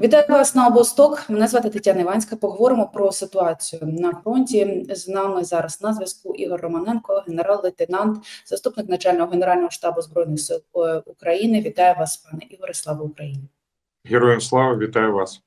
Вітаю вас на обосток. Мене звати Тетяна Іванська. Поговоримо про ситуацію на фронті. З нами зараз на зв'язку Ігор Романенко, генерал-лейтенант, заступник начального генерального штабу збройних сил е, України. Вітаю вас, пане Ігоре. Слава Україні. Героям слава, вітаю вас.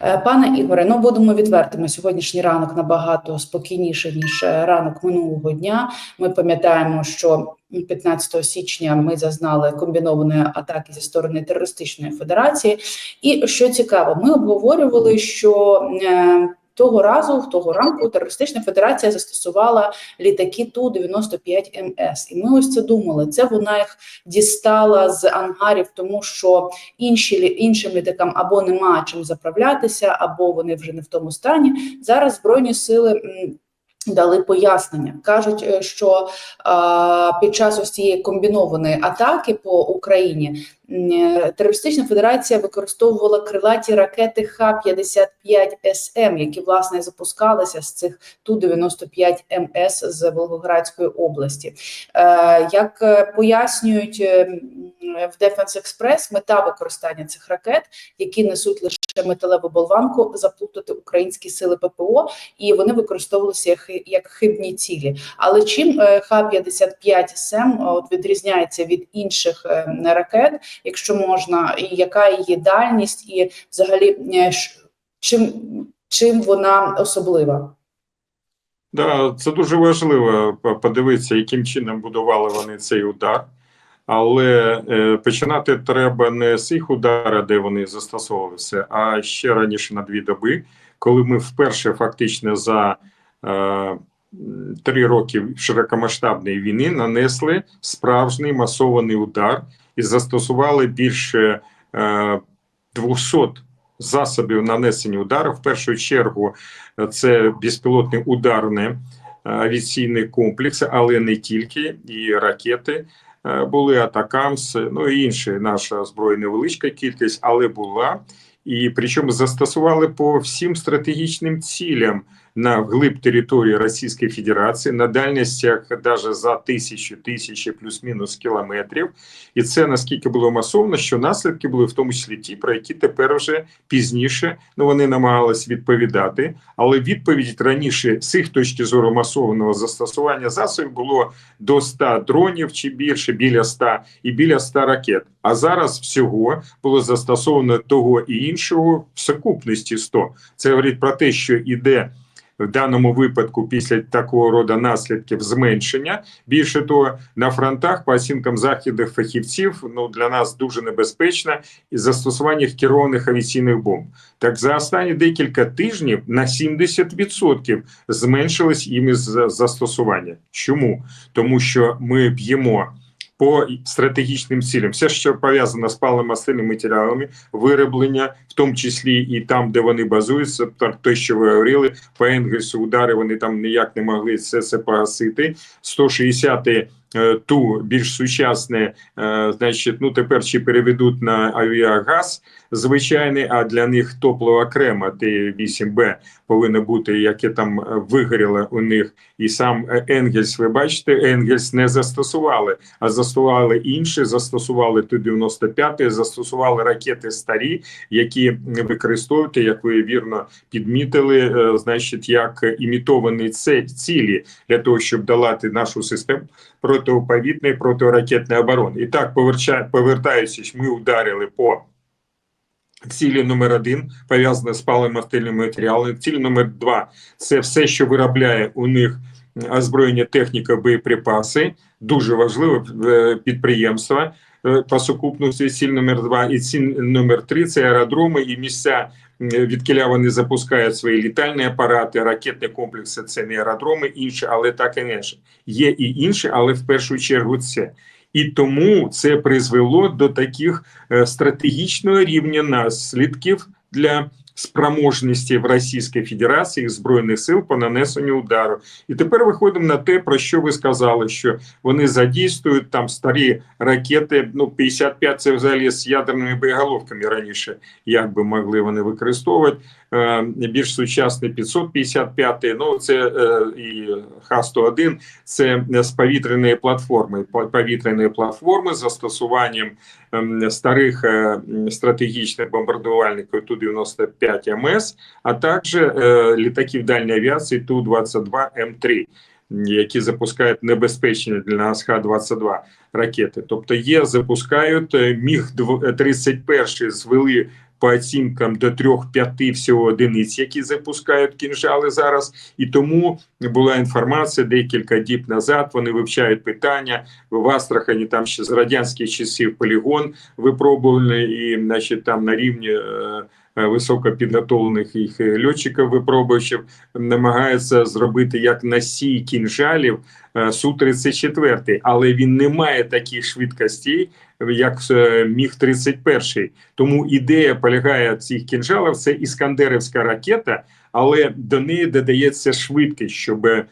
Е, Пане Ігоре, ну будемо відвертими. Сьогоднішній ранок набагато спокійніше ніж е, ранок минулого дня. Ми пам'ятаємо, що 15 січня ми зазнали комбінованої атаки зі сторони терористичної федерації. І що цікаво, ми обговорювали, що е, того разу, в того ранку, терористична федерація застосувала літаки ту 95 МС. І ми ось це думали. Це вона їх дістала з ангарів, тому що інші іншим літакам або нема чим заправлятися, або вони вже не в тому стані. Зараз збройні сили. Дали пояснення, кажуть, е, що а, під час ось цієї комбінованої атаки по Україні е, терористична федерація використовувала крилаті ракети Х-55СМ, які власне запускалися з цих Ту-95 МС з Волгоградської області. Е, Як е, пояснюють е, в Defense Express, мета використання цих ракет, які несуть лише металеву болванку, заплутати українські сили ППО, і вони використовувалися як, хи- як хибні цілі. Але чим е, Х-55 СМ відрізняється від інших е, ракет, якщо можна, і яка її дальність, і взагалі е, чим, чим вона особлива? Да, це дуже важливо подивитися, яким чином будували вони цей удар. Але е, починати треба не з їх удара, де вони застосовувалися, а ще раніше на дві доби, коли ми вперше фактично за е, три роки широкомасштабної війни нанесли справжній масований удар і застосували більше е, 200 засобів нанесення удару. В першу чергу е, це безпілотний ударний е, авіаційний комплекс, але не тільки, і ракети е, були атакамс, ну і інші наша зброя невеличка кількість, але була. І причому застосували по всім стратегічним цілям на глиб території Російської Федерації на дальностях навіть за тисячу тисячі плюс-мінус кілометрів. І це наскільки було масовно, що наслідки були в тому числі ті, про які тепер вже пізніше ну вони намагались відповідати. Але відповідь раніше з їх точки зору масованого застосування засобів було до 100 дронів чи більше, біля 100 і біля 100 ракет. А зараз всього було застосовано того і іншого в сукупності 100. Це говорить про те, що іде. В даному випадку, після такого роду наслідків зменшення, більше того, на фронтах, по оцінкам західних фахівців, ну для нас дуже небезпечно і застосування керованих авіаційних бомб. Так за останні декілька тижнів на 70% зменшилось іми з- застосування. Чому? Тому що ми б'ємо. По стратегічним цілям, все, що пов'язано з паливно-мастильними матеріалами, вироблення, в тому числі і там, де вони базуються, те, що ви говорили, по Енгельсу удари вони там ніяк не могли все це погасити. 160 е, ту більш сучасне, е, значить, ну тепер чи переведуть на авіагаз звичайний, а для них топливо окремо Т-8Б повинно бути, яке там е, вигоріло у них. І сам е, Енгельс, ви бачите, Енгельс не застосували, а застосували інші, застосували Ту-95, застосували ракети старі, які використовують, як ви вірно підмітили, е, значить, як імітовані цілі для того, щоб долати нашу систему протиповітної протиракетної оборони. І так, повертаючись, ми ударили по цілі номер один, пов'язане з паливно-мастильними матеріалами. Ціль номер два це все, що виробляє у них озброєння, техніка, боєприпаси. Дуже важливе е, підприємство е, по сукупності. Ціль номер два і ціль номер три це аеродроми і місця. Відкіля вони запускають свої літальні апарати, ракетні комплекси це не аеродроми, інші, але так і інше. Є і інші, але в першу чергу це. І тому це призвело до таких е, стратегічного рівня наслідків для спроможності в Російській Федерації збройних сил по нанесенню удару. І тепер виходимо на те, про що ви сказали, що вони задійствують там старі ракети. Ну 55 це взагалі з ядерними боєголовками раніше, як би могли вони використовувати. Е, Більш сучасний 555, ну це е, і Х-101, це з повітряної платформи. По- Повітряної платформи з застосуванням ем, старих е, стратегічних бомбардувальників Ту-95 МС, а також літаків дальньої авіації Ту-22 М3, які запускають небезпечні для нас Х-22 ракети. Тобто є, запускають міг 31 звели по оцінкам до 3-5 всього одиниць, які запускають кінжали зараз. І тому була інформація декілька діб назад. Вони вивчають питання в Астрахані. Там ще з радянських часів полігон випробуваний, і значить там на рівні. е, Високопідготовлених їх е, льотчиків випробувачів намагаються зробити як носій кінжалів е, су 34 але він не має таких швидкостей, як е, міг 31 Тому ідея полягає цих кінжалів. Це іскандерівська ракета, але до неї додається швидкість, щоб е,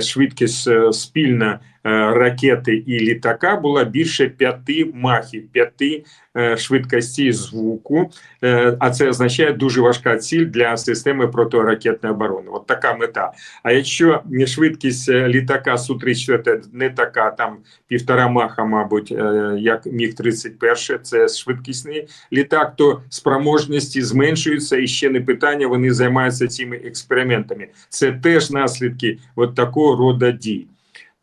швидкість е, спільна е, ракети і літака була більше п'яти махів, п'яти е, швидкостей звуку. Е, А це означає дуже важка ціль для системи протиракетної оборони. От така мета. А якщо швидкість е, літака су 34 не така, там півтора маха, мабуть, е, як міг 31 це швидкісний літак, то спроможності зменшуються і ще не питання. Вони займаються цими експериментами. Це теж наслідки от такого роду дій.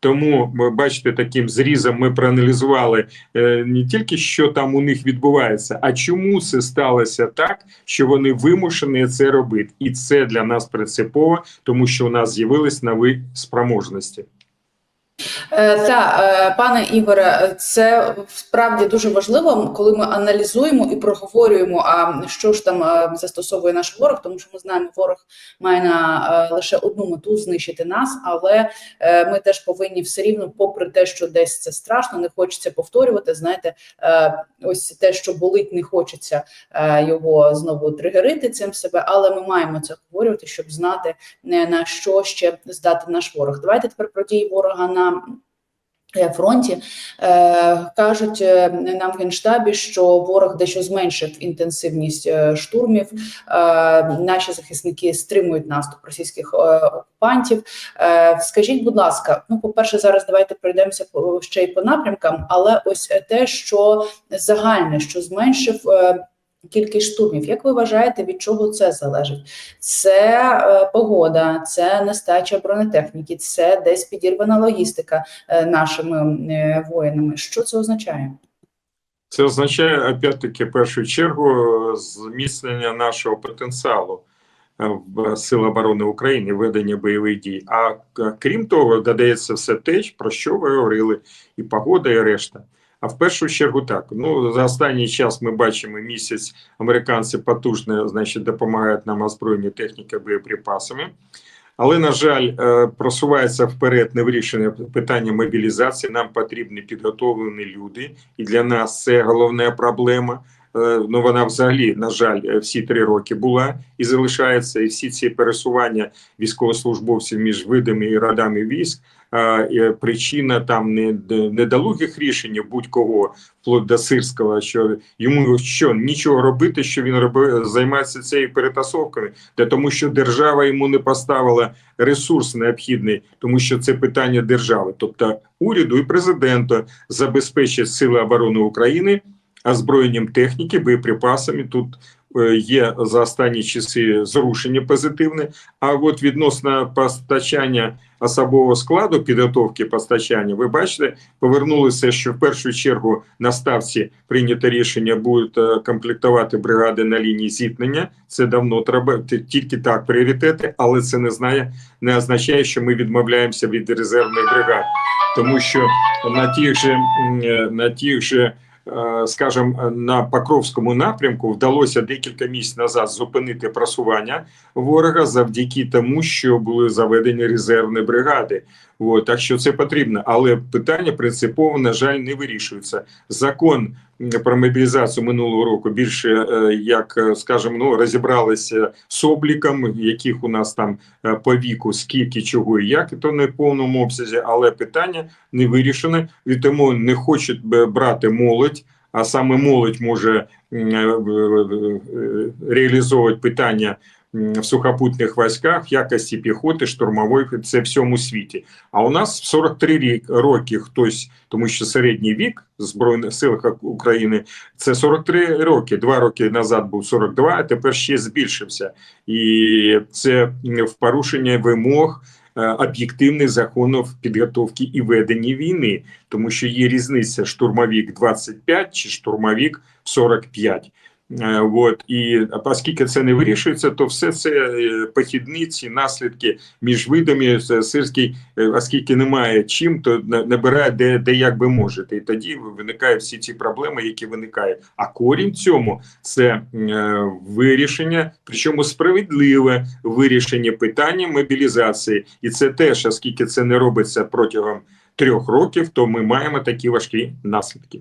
Тому бачите, таким зрізом ми проаналізували е, не тільки що там у них відбувається, а чому це сталося так, що вони вимушені це робити, і це для нас принципово, тому що у нас з'явились нові спроможності. Е, Та е, пане Ігоре, це справді дуже важливо, коли ми аналізуємо і проговорюємо, а що ж там е, застосовує наш ворог, тому що ми знаємо, ворог має на лише одну мету знищити нас, але ми теж повинні все рівно, попри те, що десь це страшно, не хочеться повторювати. Знаєте, ось те, що болить, не хочеться його знову тригерити цим себе, але ми маємо це говорювати, щоб знати не на що ще здати наш ворог. Давайте тепер про дії ворога на е, фронті. Е, кажуть е, нам в генштабі, що ворог дещо зменшив інтенсивність е, штурмів. Е, наші захисники стримують наступ російських е, окупантів. Е, скажіть, будь ласка, ну, по-перше, зараз давайте пройдемося по ще й по напрямкам, але ось те, що загальне, що зменшив. Е, Кількість штурмів, як ви вважаєте, від чого це залежить? Це е, погода, це нестача бронетехніки, це десь підірвана логістика е, нашими е, воїнами. Що це означає? Це означає опять-таки в першу чергу зміцнення нашого потенціалу е, в Сил оборони України, ведення бойових дій. А крім того, додається все те, про що ви говорили, і погода, і решта. А в першу чергу так. Ну за останній час ми бачимо місяць. Американці потужно значить, допомагають нам озброєнні техніки боєприпасами. Але, на жаль, е, просувається вперед невирішене питання мобілізації. Нам потрібні підготовлені люди, і для нас це головна проблема. Е, Ну вона взагалі, на жаль, е, всі три роки була і залишається. І всі ці пересування військовослужбовців між видами і родами військ. Причина там не недолугих рішень будь-кого, вплоть до сирського, що йому що нічого робити, що він робив, займається цією перетасовками, та тому, що держава йому не поставила ресурс необхідний, тому що це питання держави, тобто уряду і президента забезпечить сили оборони України озброєнням техніки, боєприпасами. Тут е, є за останні часи зрушення позитивне. А от відносно постачання особового складу, підготовки постачання, ви бачите, повернулися, що в першу чергу на ставці прийнято рішення будуть е, комплектувати бригади на лінії зіткнення. Це давно треба тільки так пріоритети, але це не знає, не означає, що ми відмовляємося від резервних бригад, тому що на тих же е, на тих же. Е, Скажем, на Покровському напрямку вдалося декілька місць назад зупинити просування ворога завдяки тому, що були заведені резервні бригади. От, так що це потрібно, але питання принципово, на жаль, не вирішується. Закон про мобілізацію минулого року більше е, як е, скажімо, ну розібралися з обліком, яких у нас там е, по віку, скільки чого і як, і то не в повному обсязі, але питання не вирішене. Від тому не хочуть брати молодь. А саме молодь може реалізовувати питання в сухопутних військах в якості піхоти штурмової це в всьому світі. А у нас в 43 рік, роки хтось, тому що середній вік Збройних силах України це 43 роки. Два роки назад був 42, а тепер ще збільшився. І це в порушення вимог е, об'єктивних законів підготовки і ведення війни, тому що є різниця штурмовік 25 чи штурмовік 45. Е, От і оскільки це не вирішується, то все це е, похідниці, наслідки між видами Це сирський, е, оскільки немає чим, то на- набирає де, де як би можете, і тоді виникають всі ці проблеми, які виникають. А корінь цьому це е, вирішення, причому справедливе вирішення питання мобілізації, і це теж, оскільки це не робиться протягом трьох років, то ми маємо такі важкі наслідки.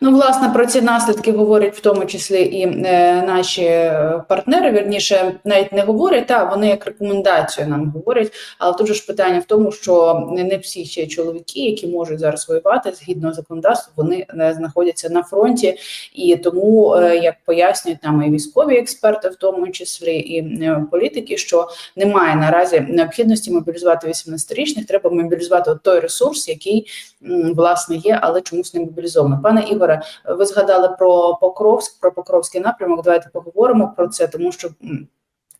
Ну, власне, про ці наслідки говорять в тому числі і е, наші е, партнери. Вірніше, навіть не говорять, та вони як рекомендацію нам говорять. Але тут же ж питання в тому, що не всі ще чоловіки, які можуть зараз воювати згідно законодавства, вони не знаходяться на фронті, і тому, е, як пояснюють нам і військові експерти, в тому числі і е, політики, що немає наразі необхідності мобілізувати 18-річних, треба мобілізувати той ресурс, який м, власне є, але чомусь не мобілізовано. Пане Ігоре, ви згадали про Покровськ, про Покровський напрямок. Давайте поговоримо про це, тому що.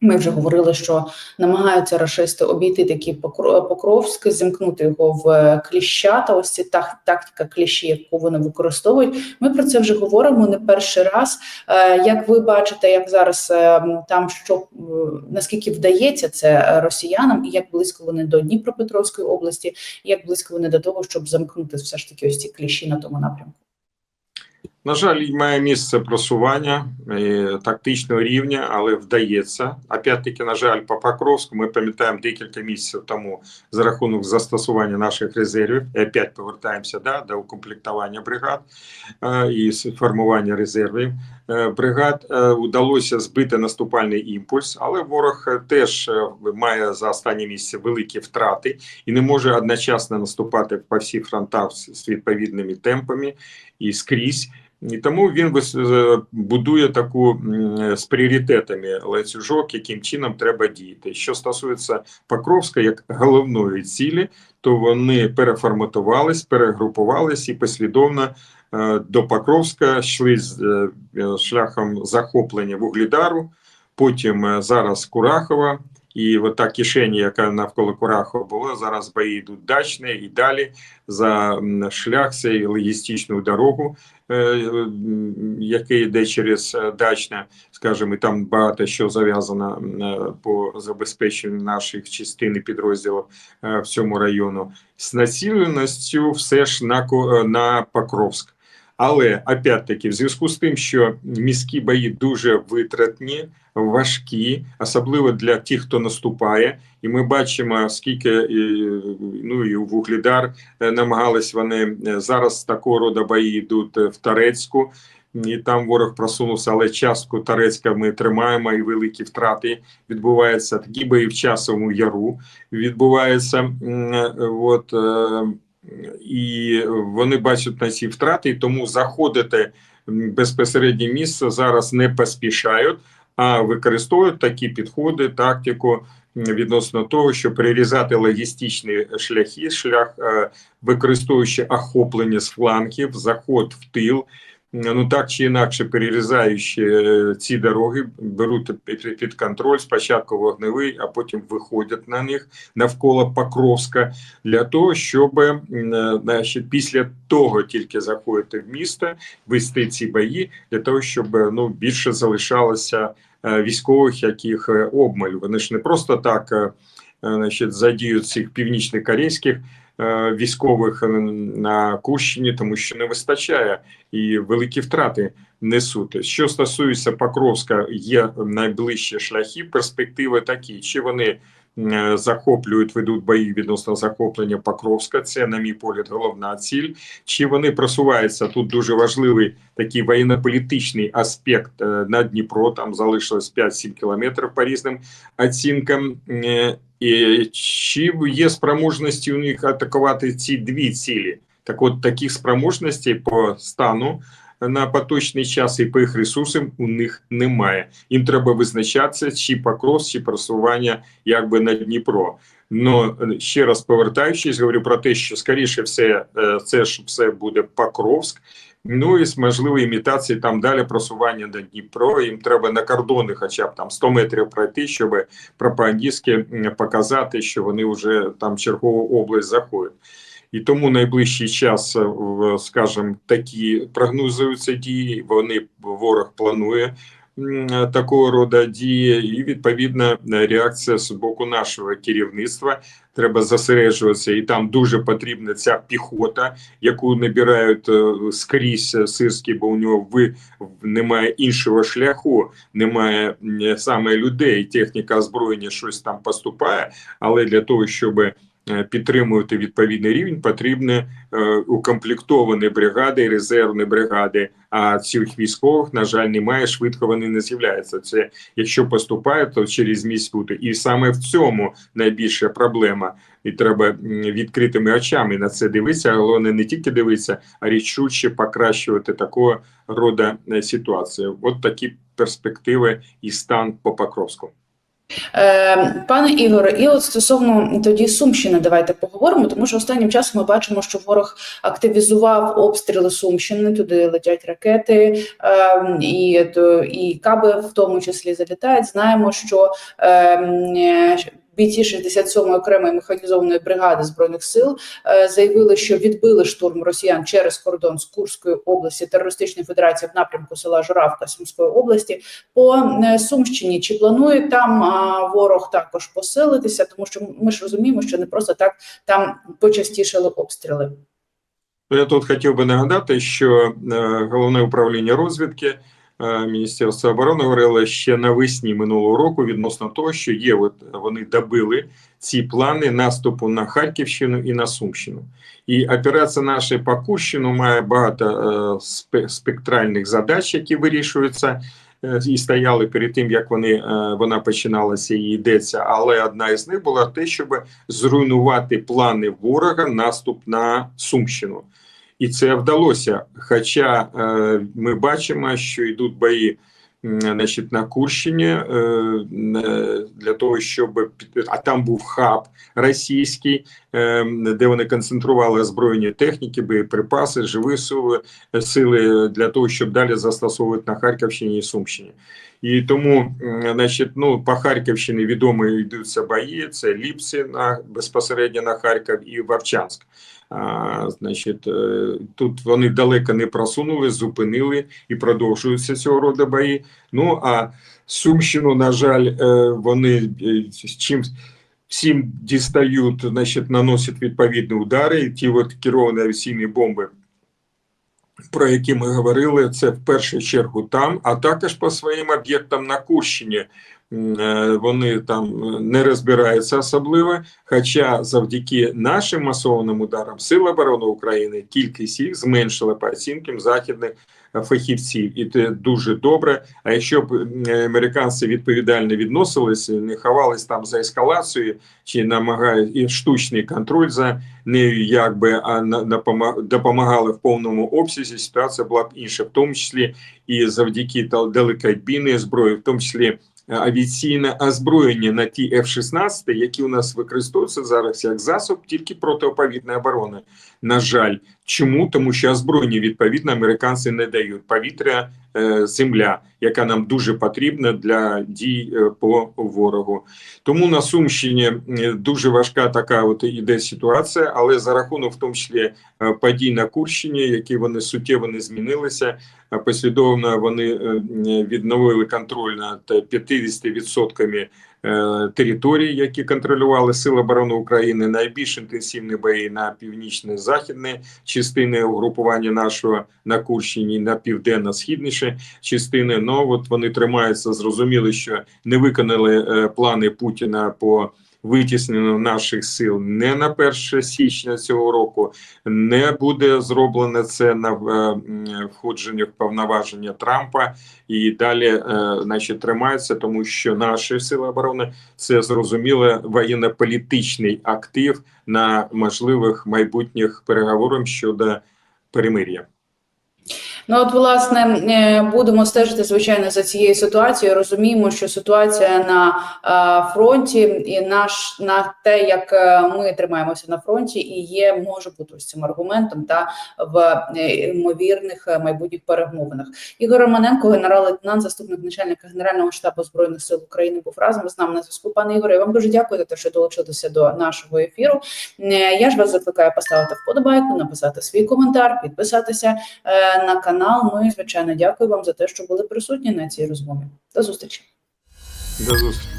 Ми вже говорили, що намагаються рашисти обійти такі Покро- Покровськ, зімкнути його в е, кліща та ось так, тактика кліщі, яку вони використовують. Ми про це вже говоримо не перший раз. Е, Як ви бачите, як зараз е, там що наскільки вдається це росіянам, і як близько вони до Дніпропетровської області, як близько вони до того, щоб замкнути все ж таки ось ці кліщі на тому напрямку? На жаль, має місце просування е, тактичного рівня, але вдається. Опять-таки, на жаль, по Покровську ми пам'ятаємо декілька місяців тому за рахунок застосування наших резервів. І опять повертаємося да, до укомплектування бригад е, і формування резервів е, бригад. Удалося збити наступальний імпульс, але ворог теж має за останні місяці великі втрати і не може одночасно наступати по всіх фронтах з відповідними темпами і скрізь. І тому він будує таку з пріоритетами ланцюжок, яким чином треба діяти. Що стосується Покровська як головної цілі, то вони переформатувались, перегрупувались і послідовно е, до Покровська йшли з е, шляхом захоплення Вугледару, потім е, зараз Курахова. І от та кишені, яка навколо Курахова була, зараз бої йдуть дачне і далі за шлях цей логістичну дорогу, е, який йде через е, дачне, скажімо, там багато що зав'язано е, по забезпеченню наших частин і підрозділів в цьому району. З націленістю все ж на, на Покровськ. Але опять-таки, в зв'язку з тим, що міські бої дуже витратні, важкі, особливо для тих, хто наступає, і ми бачимо, скільки е, ну і у Вугледар е, намагались вони е, зараз такого роду бої йдуть в Тарецьку. І там ворог просунувся, але частку Тарецька ми тримаємо, і великі втрати відбуваються. Такі бої в часовому яру відбуваються. От, і вони бачать на ці втрати, і тому заходити безпосереднє місце зараз не поспішають, а використовують такі підходи, тактику відносно того, щоб прирізати логістичні шляхи, шлях е, використовуючи охоплення з флангів, заход в тил. Ну так чи інакше, перерізаючи е, ці дороги, беруть під, контроль спочатку вогневий, а потім виходять на них навколо Покровська для того, щоб е, значить, після того тільки заходити в місто, вести ці бої для того, щоб е, ну більше залишалося військових, яких обмаль. Вони ж не просто так. Значить, задіють цих північних корейських військових е, на Курщині, тому що не вистачає і великі втрати несуть. Що стосується Покровська, є найближчі шляхи, перспективи такі, чи вони е, захоплюють, ведуть бої відносно захоплення Покровська. Це, на мій погляд, головна ціль. Чи вони просуваються тут дуже важливий такий воєнно-політичний аспект е, на Дніпро. Там залишилось 5-7 кілометрів по різним оцінкам. І чи є спроможності у них атакувати ці дві цілі? Так, от таких спроможностей по стану на поточний час, і по їх ресурсам у них немає. Їм треба визначатися, чи покрос, чи просування якби на Дніпро. Е, ще раз повертаючись, говорю про те, що скоріше все, е, це ж все буде Покровськ. Ну і з можливої імітації там далі просування до Дніпро. Їм треба на кордони, хоча б там 100 метрів пройти, щоб пропагандистськи показати, що вони вже там чергову область заходять. І тому найближчий час, е, скажімо, такі прогнозуються дії. Вони ворог планує такого роду дії, і відповідна реакція з боку нашого керівництва. Треба зосереджуватися, і там дуже потрібна ця піхота, яку набирають е, скрізь сирський, бо у нього ви немає іншого шляху, немає саме людей. Техніка озброєння щось там поступає, але для того, щоб е, підтримувати відповідний рівень, потрібні е, укомплектовані бригади, резервні бригади. А цих військових, на жаль, немає. Швидко вони не з'являються. Це якщо поступає, то через місяць бути. І саме в цьому найбільша проблема. І треба відкритими очами на це дивитися. Головне не тільки дивитися, а рішуче покращувати такого роду е, ситуації. От такі перспективи і стан по Покровську. Е, Пане Ігоре, і от стосовно тоді Сумщини, давайте поговоримо, тому що останнім часом ми бачимо, що ворог активізував обстріли Сумщини, туди летять ракети, е, і, то- і каби в тому числі залітають. Знаємо, що е, бійці 67-ї окремої механізованої бригади збройних сил е, заявили, що відбили штурм росіян через кордон з Курської області терористичної федерації в напрямку села Журавка Сумської області по е, Сумщині. Чи планує там ворог також посилитися? Тому що ми ж розуміємо, що не просто так там почастішали обстріли. Ну, Я тут хотів би нагадати, що е, головне управління розвідки Міністерства оборони говорило ще навесні минулого року відносно того, що є, от вони добили ці плани наступу на Харківщину і на Сумщину. І операція наша по Курщину має багато е, спектральних задач, які вирішуються. е, І стояли перед тим, як вони е, вона починалася і йдеться. Але одна із них була те, щоб зруйнувати плани ворога наступ на Сумщину. І це вдалося. Хоча е, ми бачимо, що йдуть бої значить, на Курщині е, для того, щоб а там був хаб російський, е, де вони концентрували озброєння техніки, боєприпаси, живі сили, сили для того, щоб далі застосовувати на Харківщині і Сумщині. І тому, значить, ну по Харківщині відомо йдуться бої. Це Ліпці на безпосередньо на Харків і Вовчанськ. А, значить, е, тут вони далеко не просунули, зупинили і продовжуються цього роду бої. Ну а Сумщину, на жаль, е, вони е, з чим всім дістають, значить, наносять відповідні удари. Ті от керовані авіаційні бомби, про які ми говорили, це в першу чергу там, а також по своїм об'єктам на Курщині. Е, Вони там е, не розбираються особливо. Хоча завдяки нашим масованим ударам Сил оборони України кількість їх зменшила по оцінкам західних фахівців, і це дуже добре. А якщо б американці відповідально відносилися, не ховались там за ескалацією чи намагають і штучний контроль за нею, якби а допомагали в повному обсязі, ситуація була б інша, в тому числі і завдяки далекобійної зброї, в тому числі е, авіаційне озброєння на ті F-16, які у нас використовуються зараз як засоб тільки протиповітряної оборони. На жаль, чому? Тому що озброєння відповідно американці не дають повітря, е, земля, яка нам дуже потрібна для дій е, по ворогу. Тому на Сумщині е, дуже важка така от іде ситуація, але за рахунок в тому числі подій на Курщині, які вони суттєво не змінилися. Послідовно вони відновили контроль над 50% е, територій, які контролювали Сили оборони України. Найбільш інтенсивні бої на північно-західні частини угрупування нашого на Курщині, на південно-східніші частини. Ну от вони тримаються. Зрозуміли, що не виконали е, плани Путіна по витісненню наших сил не на 1 січня цього року. Не буде зроблено це на е, в повноваження Трампа і далі, е, значить, тримаються, тому що наші сили оборони це зрозуміло воєнно-політичний актив на можливих майбутніх переговорах щодо перемир'я. Ну от власне е, будемо стежити звичайно за цією ситуацією. Розуміємо, що ситуація на е, фронті і наш на те, як е, ми тримаємося на фронті, і є може бути ось цим аргументом та в ймовірних майбутніх перемовинах. Ігор Романенко, генерал-лейтенант, заступник начальника генерального штабу збройних сил України, був разом з нами на зв'язку. Пане Ігоре, я вам дуже дякую за те, що долучилися до нашого ефіру. Я ж вас закликаю поставити вподобайку, написати свій коментар, підписатися на канал. Ну і звичайно, дякую вам за те, що були присутні на цій розмові. До зустрічі. До зустрічі.